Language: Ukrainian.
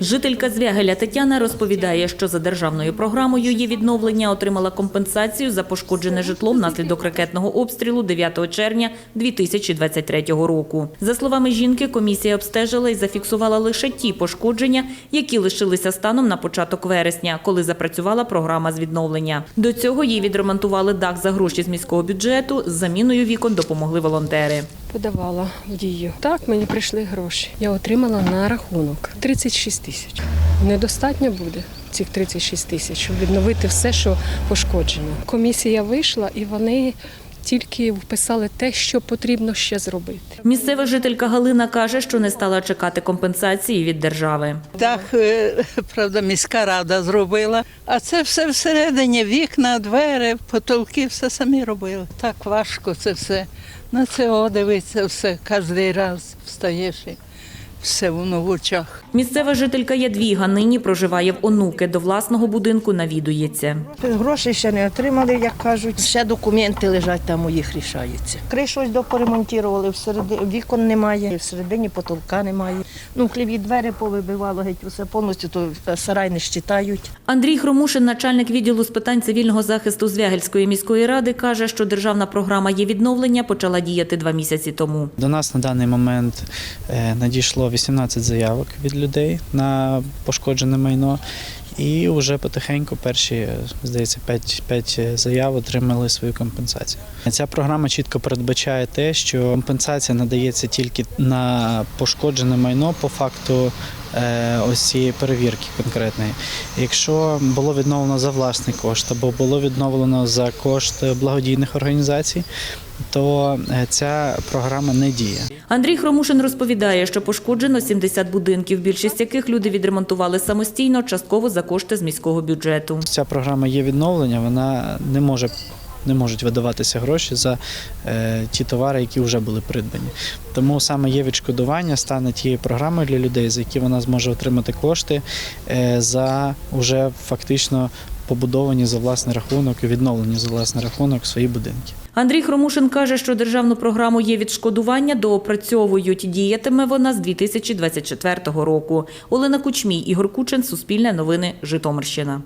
Жителька Звягеля Тетяна розповідає, що за державною програмою її відновлення отримала компенсацію за пошкоджене житло внаслідок ракетного обстрілу 9 червня 2023 року. За словами жінки, комісія обстежила і зафіксувала лише ті пошкодження, які лишилися станом на початок вересня, коли запрацювала програма з відновлення. До цього їй відремонтували дах за гроші з міського бюджету. З заміною вікон допомогли волонтери. Подавала в дію. Так, мені прийшли гроші. Я отримала на рахунок 36 тисяч. Недостатньо буде цих 36 тисяч, щоб відновити все, що пошкоджено. Комісія вийшла і вони тільки вписали те, що потрібно ще зробити. Місцева жителька Галина каже, що не стала чекати компенсації від держави. Дах, е, правда, міська рада зробила. А це все всередині, вікна, двері, потолки, все самі робили. Так важко це все. На це дивиться все, кожен раз встаєш і все воно в очах. Місцева жителька Ядвіга нині проживає в онуки. До власного будинку навідується. Гроші ще не отримали, як кажуть. Ще документи лежать там у їх рішаються. Кришу ось допоремонтували, всередині вікон немає, всередині потолка немає. Ну, хліві двері повибивало, геть усе повністю, то сарай не щитають. Андрій Хромушин, начальник відділу з питань цивільного захисту Звягельської міської ради, каже, що державна програма є відновлення почала діяти два місяці тому. До нас на даний момент е, надійшло 18 заявок від людей на пошкоджене майно. І вже потихеньку перші, здається, 5, 5 заяв отримали свою компенсацію. Ця програма чітко передбачає те, що компенсація надається тільки на пошкоджене майно по факту ось цієї перевірки конкретної. Якщо було відновлено за власний кошт або було відновлено за кошт благодійних організацій, то е, ця програма не діє. Андрій Хромушин розповідає, що пошкоджено 70 будинків, більшість яких люди відремонтували самостійно, частково за кошти з міського бюджету. Ця програма є відновлення, вона не може. Не можуть видаватися гроші за е, ті товари, які вже були придбані. Тому саме є відшкодування стане тією програмою для людей, за які вона зможе отримати кошти е, за вже фактично побудовані за власний рахунок і відновлені за власний рахунок свої будинки. Андрій Хромушин каже, що державну програму є відшкодування, доопрацьовують. Діятиме вона з 2024 року. Олена Кучмій, Ігор Кучин, Суспільне новини, Житомирщина.